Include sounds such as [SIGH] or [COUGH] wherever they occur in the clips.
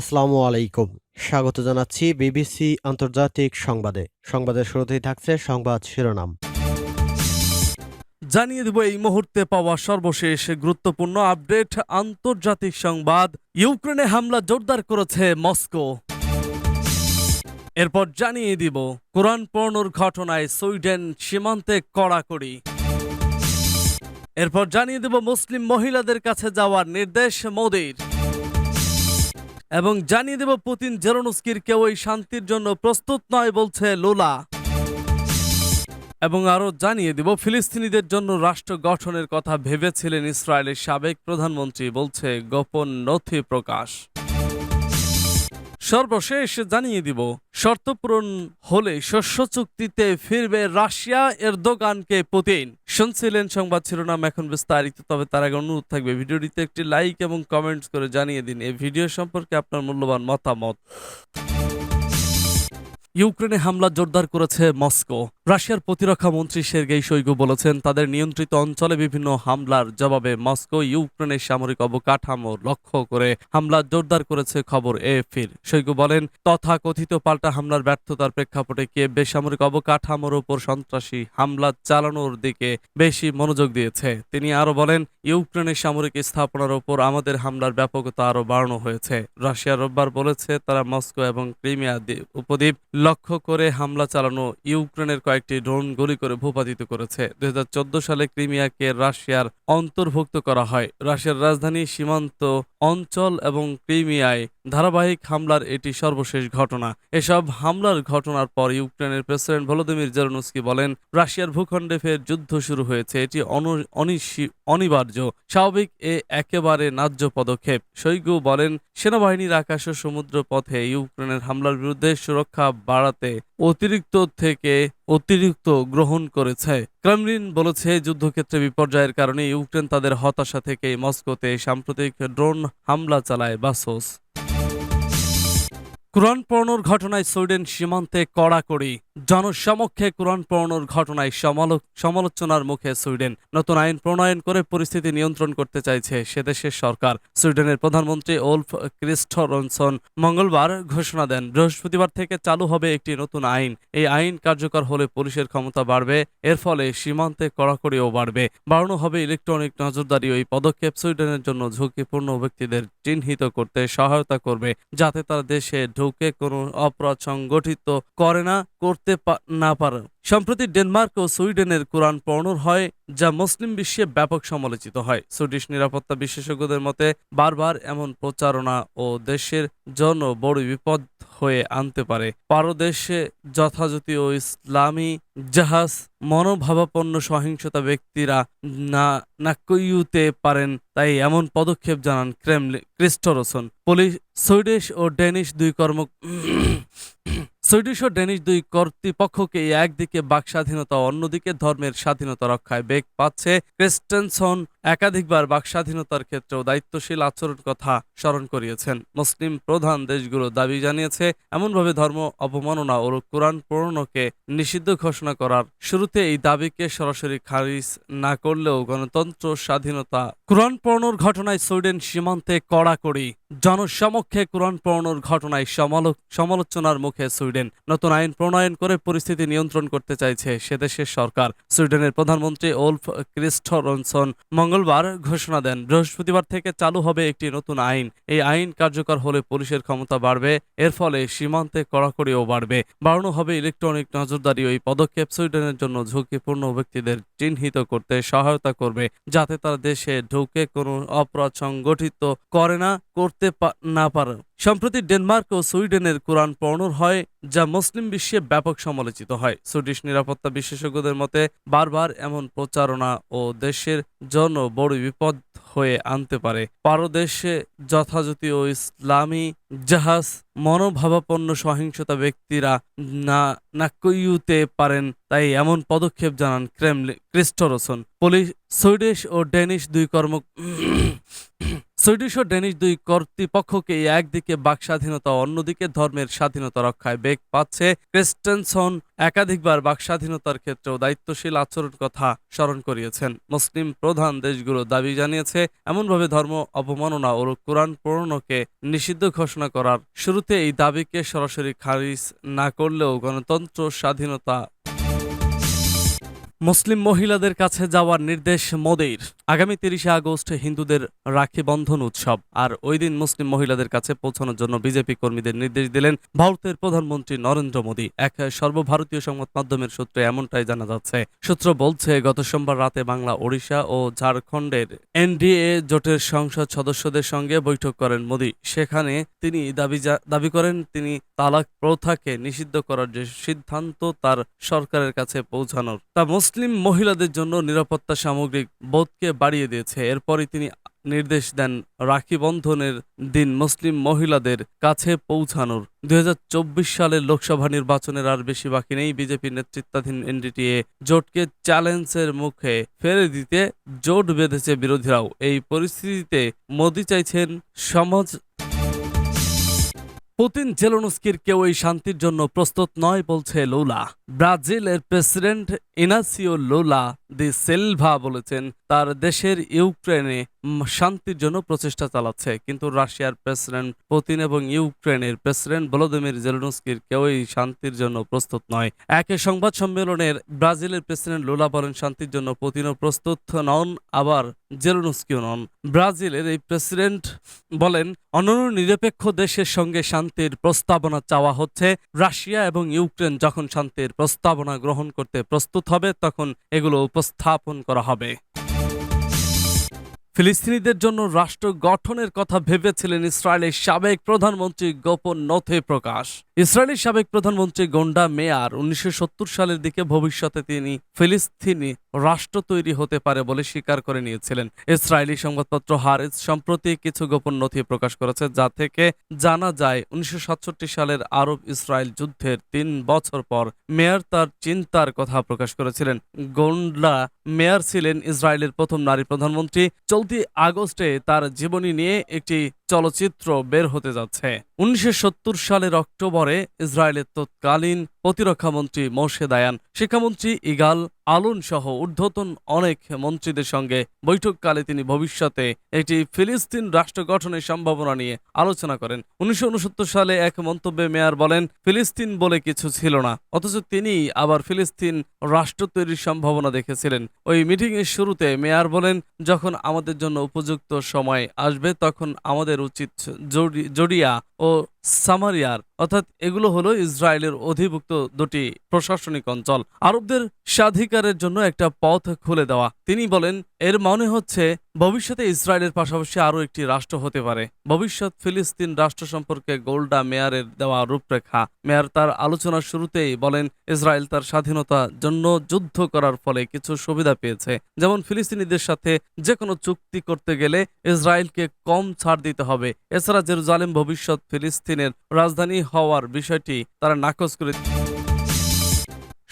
আসসালামু আলাইকুম। স্বাগত জানাচ্ছি বিবিসি আন্তর্জাতিক সংবাদে। সংবাদের শুরুতেই থাকছে সংবাদ শিরোনাম। জানিয়ে দেব এই মুহূর্তে পাওয়া সর্বশেষ গুরুত্বপূর্ণ আপডেট। আন্তর্জাতিক সংবাদ, ইউক্রেনে হামলা জোরদার করেছে মস্কো। এরপর জানিয়ে দিব, কোরআন পর্ণর ঘটনায় সুইডেন সীমান্তে কড়াকড়ি। এরপর জানিয়ে দেব, মুসলিম মহিলাদের কাছে যাওয়ার নির্দেশ মোদির। এবং জানিয়ে দেব পুতিন জেরোনস্কির কেউ এই শান্তির জন্য প্রস্তুত নয় বলছে লোলা। এবং আরও জানিয়ে দেব, ফিলিস্তিনিদের জন্য রাষ্ট্র গঠনের কথা ভেবেছিলেন ইসরায়েলের সাবেক প্রধানমন্ত্রী, বলছে গোপন নথি প্রকাশ। সর্বশেষ জানিয়ে দিব, শর্ত পূরণ হলে শস্য চুক্তিতে ফিরবে রাশিয়া এর দোকানকে পুতিন। শুনছিলেন সংবাদ শিরোনাম এখন বিস্তারিত, তবে তার আগে অনুরোধ থাকবে, ভিডিওটিতে একটি লাইক এবং কমেন্টস করে জানিয়ে দিন। এই ভিডিও সম্পর্কে আপনার মূল্যবান মতামত। ইউক্রেনে হামলা জোরদার করেছে মস্কো। রাশিয়ার প্রতিরক্ষা মন্ত্রী সের্গেই শৈগু বলেছেন, তাদের নিয়ন্ত্রিত অঞ্চলে বিভিন্ন হামলার জবাবে মস্কো ইউক্রেনের সামরিক অবকাঠামো লক্ষ্য করে হামলা জোরদার করেছে খবর এএফির শৈগু বলেন, তথাকথিত পাল্টা হামলার ব্যর্থতার প্রেক্ষাপটে কে বেসামরিক অবকাঠামোর উপর সন্ত্রাসী হামলা চালানোর দিকে বেশি মনোযোগ দিয়েছে। তিনি আরও বলেন, ইউক্রেনের সামরিক স্থাপনার উপর আমাদের হামলার ব্যাপকতা আরও বাড়ানো হয়েছে। রাশিয়া রোববার বলেছে, তারা মস্কো এবং ক্রিমিয়া উপদ্বীপ লক্ষ্য করে হামলা চালানো ইউক্রেনের কয়েকটি ড্রোন গুলি করে ভূপাতিত করেছে। দুই সালে ক্রিমিয়াকে রাশিয়ার অন্তর্ভুক্ত করা হয়। রাশিয়ার রাজধানী সীমান্ত অঞ্চল এবং ক্রিমিয়ায় ধারাবাহিক হামলার এটি সর্বশেষ ঘটনা। এসব হামলার ঘটনার পর ইউক্রেনের প্রেসিডেন্ট ভলোদিমির জেরনস্কি বলেন, রাশিয়ার ভূখণ্ডে ফের যুদ্ধ শুরু হয়েছে। এটি অনিবার্য, স্বাভাবিক এ একেবারে ন্যায্য পদক্ষেপ। শৈগু বলেন, সেনাবাহিনীর আকাশ ও সমুদ্র পথে ইউক্রেনের হামলার বিরুদ্ধে সুরক্ষা বাড়াতে অতিরিক্ত থেকে অতিরিক্ত গ্রহণ করেছে। ক্রেমলিন বলেছে, যুদ্ধক্ষেত্রে বিপর্যয়ের কারণে ইউক্রেন তাদের হতাশা থেকে মস্কোতে সাম্প্রতিক ড্রোন হামলা চালায় বাসোস। কোরআন পড়ানোর ঘটনায় সুইডেন সীমান্তে কড়াকড়ি। জনসমক্ষে কোরআন পড়ানোর ঘটনায় সমালো- সমালোচনার মুখে সুইডেন নতুন আইন প্রণয়ন করে পরিস্থিতি নিয়ন্ত্রণ করতে চাইছে সে দেশের সরকার। সুইডেনের প্রধানমন্ত্রী ওলফ ক্রিস্টরনসন মঙ্গলবার ঘোষণা দেন, বৃহস্পতিবার থেকে চালু হবে একটি নতুন আইন। এই আইন কার্যকর হলে পুলিশের ক্ষমতা বাড়বে, এর ফলে সীমান্তে কড়াকড়িও বাড়বে। বাড়ানো হবে ইলেকট্রনিক নজরদারি ওই পদক্ষেপ সুইডেনের জন্য ঝুঁকিপূর্ণ ব্যক্তিদের চিহ্নিত করতে সহায়তা করবে, যাতে তারা দেশে ঢুকে কোনো অপরাধ সংগঠিত করে না, করতে না পারে। সম্প্রতি ডেনমার্ক ও সুইডেনের কোরআন পড়ানোর হয়, যা মুসলিম বিশ্বে ব্যাপক সমালোচিত হয়। সুইডিশ নিরাপত্তা বিশেষজ্ঞদের মতে, বারবার এমন প্রচারণা ও দেশের জন্য বড় বিপদ হয়ে আনতে পারে। পারদেশে যথাযথ ও ইসলামী জাহাজ, মনোভাবাপন্ন সহিংসতা ব্যক্তিরা না নাকইউতে পারেন, তাই এমন পদক্ষেপ জানান ক্রেমলি, ক্রিস্টরসন। পুলিশ, সুইডিশ ও ডেনিশ দুই কর্ম, সুইডিশ ও ডেনিশ দুই কর্তৃপক্ষকে একদিকে বাক স্বাধীনতা অন্যদিকে ধর্মের স্বাধীনতা রক্ষায় বেগ পাচ্ছে ক্রিস্টেনসন একাধিকবার বাক স্বাধীনতার ক্ষেত্রেও দায়িত্বশীল আচরণ কথা স্মরণ করিয়েছেন। মুসলিম প্রধান দেশগুলো দাবি জানিয়েছে, এমনভাবে ধর্ম অবমাননা ও কোরআন পূরণকে নিষিদ্ধ ঘোষণা করার শুরুতে এই দাবিকে সরাসরি খারিজ না করলেও গণতন্ত্র স্বাধীনতা, কোরআন পড়ানোর ঘটনায় সুইডেন সীমান্তে কড়াকড়ি জনসমক্ষে কোরআন পড়ানোর ঘটনায় সমালো- সমালোচনার মুখে সুইডেন নতুন আইন প্রণয়ন করে পরিস্থিতি নিয়ন্ত্রণ করতে চাইছে সে দেশের সরকার। সুইডেনের প্রধানমন্ত্রী ওলফ ক্রিস্টরনসন মঙ্গলবার ঘোষণা দেন। বৃহস্পতিবার থেকে চালু হবে একটি নতুন আইন। এই আইন কার্যকর হলে পুলিশের ক্ষমতা বাড়বে, এর ফলে সীমান্তে কড়াকড়িও বাড়বে। বাড়ানো হবে ইলেকট্রনিক নজরদারি ওই পদক্ষেপ সুইডেনের জন্য ঝুঁকিপূর্ণ ব্যক্তিদের চিহ্নিত করতে সহায়তা করবে, যাতে তারা দেশে ঢুকে কোনো অপরাধ সংগঠিত করে না, করতে না পারে। সম্প্রতি ডেনমার্ক ও সুইডেনের কোরআন পর্ণর হয়, যা মুসলিম বিশ্বে ব্যাপক সমালোচিত হয়। সুইডিশ নিরাপত্তা বিশেষজ্ঞদের মতে, বারবার এমন প্রচারণা ও দেশের জন্য বড় বিপদ হয়ে আনতে পারে। পারদেশে যথাযথ ও ইসলামী জাহাজ মনোভাবাপন্ন সহিংসতা ব্যক্তিরা না নাকইউতে পারেন তাই এমন পদক্ষেপ জানান ক্রেমলি, ক্রিস্টরসন। পুলিশ, সুইডিশ ও ডেনিশ দুই কর্ম, [COUGHS] সুইডিশ ও ডেনিশ দুই কর্তৃপক্ষকে একদিকে বাক স্বাধীনতা অন্যদিকে ধর্মের স্বাধীনতা রক্ষায় বেগ পাচ্ছে ক্রিস্টেনসন একাধিকবার বাক স্বাধীনতার ক্ষেত্রেও দায়িত্বশীল আচরণ কথা স্মরণ করিয়েছেন। মুসলিম প্রধান দেশগুলো দাবি জানিয়েছে, এমনভাবে ধর্ম অবমাননা ও কোরআন প্রণয়নকে নিষিদ্ধ ঘোষণা করার শুরুতে এই দাবিকে সরাসরি খারিজ না করলেও গণতন্ত্র স্বাধীনতা মুসলিম মহিলাদের কাছে যাওয়ার নির্দেশ মোদির। আগামী তিরিশে আগস্ট হিন্দুদের রাখি বন্ধন উৎসব। আর ওই দিন মুসলিম মহিলাদের কাছে পৌঁছানোর জন্য বিজেপি কর্মীদের নির্দেশ দিলেন ভারতের প্রধানমন্ত্রী নরেন্দ্র মোদী। এক সর্বভারতীয় সংবাদ মাধ্যমের সূত্রে এমনটাই জানা যাচ্ছে। সূত্র বলছে, গত সোমবার রাতে বাংলা, ওড়িশা ও ঝাড়খণ্ডের এনডিএ জোটের সংসদ সদস্যদের সঙ্গে বৈঠক করেন মোদী। সেখানে তিনি দাবি দাবি করেন, তিনি তালাক প্রথাকে নিষিদ্ধ করার যে সিদ্ধান্ত তার সরকারের কাছে পৌঁছানোর। তা মুসলিম মহিলাদের জন্য নিরাপত্তা সামগ্রিক বোধকে বাড়িয়ে দিয়েছে। এরপরই তিনি নির্দেশ দেন রাখি বন্ধনের দিন মুসলিম মহিলাদের কাছে পৌঁছানোর। দুই হাজার চব্বিশ সালের লোকসভা নির্বাচনের আর বেশি বাকি নেই। বিজেপি নেতৃত্বাধীন এনডিটিএ জোটকে চ্যালেঞ্জের মুখে ফেলে দিতে জোট বেঁধেছে বিরোধীরাও। এই পরিস্থিতিতে মোদি চাইছেন সমাজ পুতিন জেলোনস্কির কেউ এই শান্তির জন্য প্রস্তুত নয়, বলছে লোলা। ব্রাজিলের প্রেসিডেন্ট ইনাসিও লোলা দি সেলভা বলেছেন তার দেশের ইউক্রেনে শান্তির জন্য প্রচেষ্টা চালাচ্ছে। কিন্তু রাশিয়ার প্রেসিডেন্ট পুতিন এবং ইউক্রেনের প্রেসিডেন্ট ভলোদিমির জেলোনস্কির কেউই শান্তির জন্য প্রস্তুত নয়। একে সংবাদ সম্মেলনের ব্রাজিলের প্রেসিডেন্ট লোলা বলেন, শান্তির জন্য পুতিনও প্রস্তুত নন, আবার জেলোনস্কিও নন। ব্রাজিলের এই প্রেসিডেন্ট বলেন অন্যান্য নিরপেক্ষ দেশের সঙ্গে শান্তির প্রস্তাবনা চাওয়া হচ্ছে। রাশিয়া এবং ইউক্রেন যখন শান্তির প্রস্তাবনা গ্রহণ করতে প্রস্তুত হবে, তখন এগুলো উপস্থাপন করা হবে। ফিলিস্তিনিদের জন্য রাষ্ট্র গঠনের কথা ভেবেছিলেন ইসরায়েলের সাবেক প্রধানমন্ত্রী গোপন নথে প্রকাশ। ইসরায়েলের সাবেক প্রধানমন্ত্রী গোন্ডা মেয়ার উনিশশো সালের দিকে ভবিষ্যতে তিনি ফিলিস্তিনি রাষ্ট্র তৈরি হতে পারে বলে স্বীকার করে নিয়েছিলেন। ইসরায়েলি সংবাদপত্র হারেজ সম্প্রতি কিছু গোপন নথি প্রকাশ করেছে, যা থেকে জানা যায় উনিশশো সাতষট্টি সালের আরব ইসরায়েল যুদ্ধের তিন বছর পর মেয়ার তার চিন্তার কথা প্রকাশ করেছিলেন। গোন্ডা মেয়ার ছিলেন ইসরায়েলের প্রথম নারী প্রধানমন্ত্রী। চলতি আগস্টে তার জীবনী নিয়ে একটি চলচ্চিত্র বের হতে যাচ্ছে। উনিশশো সালের অক্টোবরে ইসরায়েলের তৎকালীন প্রতিরক্ষা মন্ত্রী মোশে দায়ান শিক্ষামন্ত্রী ইগাল আলুন সহ ঊর্ধ্বতন অনেক মন্ত্রীদের সঙ্গে বৈঠককালে তিনি ভবিষ্যতে একটি ফিলিস্তিন রাষ্ট্র গঠনের সম্ভাবনা নিয়ে আলোচনা করেন। উনিশশো উনসত্তর সালে এক মন্তব্যে মেয়ার বলেন, ফিলিস্তিন বলে কিছু ছিল না, অথচ তিনি আবার ফিলিস্তিন রাষ্ট্র তৈরির সম্ভাবনা দেখেছিলেন। ওই মিটিং এর শুরুতে মেয়ার বলেন, যখন আমাদের জন্য উপযুক্ত সময় আসবে, তখন আমাদের উচিত জড়িয়া ও সামারিয়ার অর্থাৎ এগুলো হলো ইসরায়েলের অধিভুক্ত দুটি প্রশাসনিক অঞ্চল। আরবদের স্বাধিকারের জন্য একটা পথ খুলে দেওয়া। তিনি বলেন, এর মনে হচ্ছে ভবিষ্যতে ইসরায়েলের পাশাপাশি আরও একটি রাষ্ট্র হতে পারে। ভবিষ্যৎ ফিলিস্তিন রাষ্ট্র সম্পর্কে গোল্ডা মেয়ারের দেওয়া রূপরেখা। মেয়ার তার আলোচনার শুরুতেই বলেন, ইসরায়েল তার স্বাধীনতার জন্য যুদ্ধ করার ফলে কিছু সুবিধা পেয়েছে। যেমন ফিলিস্তিনিদের সাথে যে কোনো চুক্তি করতে গেলে ইসরায়েলকে কম ছাড় দিতে হবে। এছাড়া জেরুজালেম ভবিষ্যৎ ফিলিস্তিনের রাজধানী হওয়ার বিষয়টি তারা নাকচ করে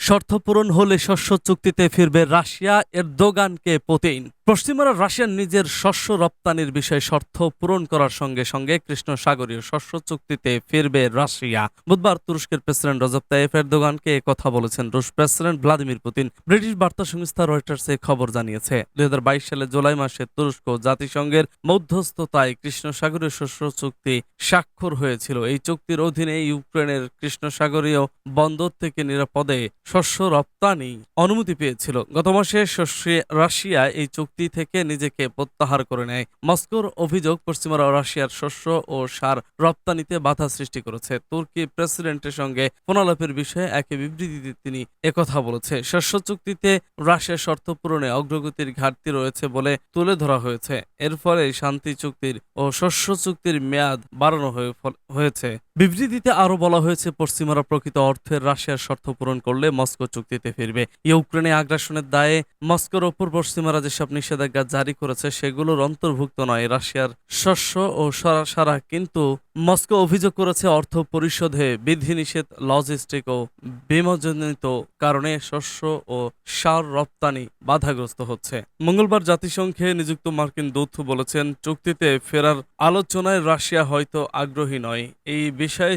শর্ত পূরণ হলে শস্য চুক্তিতে ফিরবে রাশিয়া এর দোগানকে পুতিন। পশ্চিমারা রাশিয়ার নিজের শস্য রপ্তানির বিষয়ে শর্ত পূরণ করার সঙ্গে সঙ্গে কৃষ্ণ সাগরীয় শস্য চুক্তিতে ফিরবে রাশিয়া। বুধবার তুরস্কের প্রেসিডেন্ট রজব তাইফ এরদোগানকে কথা বলেছেন রুশ প্রেসিডেন্ট ভ্লাদিমির পুতিন। ব্রিটিশ বার্তা সংস্থা রয়টার্স এ খবর জানিয়েছে। দুই সালে জুলাই মাসে তুরস্ক জাতিসংঘের মধ্যস্থতায় কৃষ্ণ সাগরীয় শস্য চুক্তি স্বাক্ষর হয়েছিল। এই চুক্তির অধীনে ইউক্রেনের কৃষ্ণ সাগরীয় বন্দর থেকে নিরাপদে শস্য রপ্তানি অনুমতি পেয়েছিল। গত মাসে শস্যে- রাশিয়া এই চুক্তি থেকে নিজেকে প্রত্যাহার করে নেয়। মস্কোর অভিযোগ পশ্চিমারা রাশিয়ার শস্য ও সার রপ্তানিতে বাধা সৃষ্টি করেছে। তুর্কি প্রেসিডেন্টের সঙ্গে ফোনালাপের বিষয়ে এক বিবৃতিতে তিনি একথা বলেছে। শস্য চুক্তিতে রাশিয়ার শর্ত পূরণে অগ্রগতির ঘাটতি রয়েছে বলে তুলে ধরা হয়েছে। এর ফলে শান্তি চুক্তির ও শস্য চুক্তির মেয়াদ বাড়ানো হয়েছে। বিবৃতিতে আরও বলা হয়েছে, পশ্চিমারা প্রকৃত অর্থের রাশিয়ার শর্ত পূরণ করলে মস্কো চুক্তিতে ফিরবে। ইউক্রেনে আগ্রাসনের দায়ে মস্কোর ওপর পশ্চিমারা যেসব নিষেধাজ্ঞা জারি করেছে, সেগুলোর অন্তর্ভুক্ত নয়। রাশিয়ার শস্য ও সারা কিন্তু মস্কো অভিযোগ করেছে অর্থ পরিশোধে বিধিনিষেধ, লজিস্টিক ও বিমজনিত কারণে শস্য ও সার রপ্তানি বাধাগ্রস্ত হচ্ছে। মঙ্গলবার জাতিসংঘে নিযুক্ত মার্কিন দূত বলেছেন, চুক্তিতে ফেরার আলোচনায় রাশিয়া হয়তো আগ্রহী নয়। এই বিষয়ে